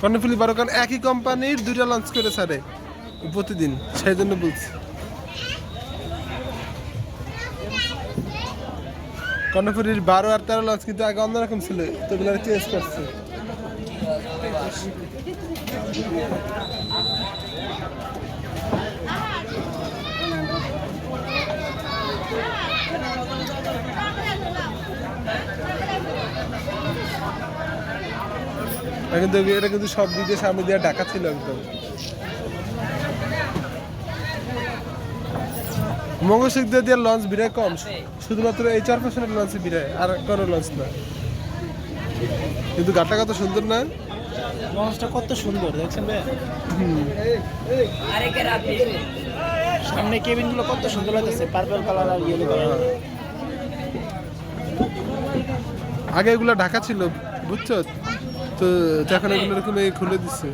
কর্ণফুলি বারো কারণ একই কোম্পানির দুইটা লঞ্চ করে ছাড়ে প্রতিদিন, সেই জন্য বলছি। কর্ণফুলির বারো আর তেরো লঞ্চ কিন্তু আগে অন্যরকম ছিল, তো ওগুলো চেঞ্জ করছে। কিন্তু এটা কিন্তু সব দিকে সামনে দিয়ে ঢাকা ছিল একদম। মঙ্গলশিক দিয়ে লঞ্চ বিরায় কম। শুধুমাত্র এই চার পার্সেন্টের লঞ্চ বিরায় আর কোনো লঞ্চ না। কিন্তু গাটটা কত সুন্দর না? লঞ্চটা কত সুন্দর দেখছেন ভাই? সামনে কেবিনগুলো কত সুন্দর লাগতেছে পার্পল কালার আর ইয়েলো কালার আগে এগুলো ঢাকা ছিল বুঝছ? তো এখন এগুলো এরকম খুলে দিচ্ছে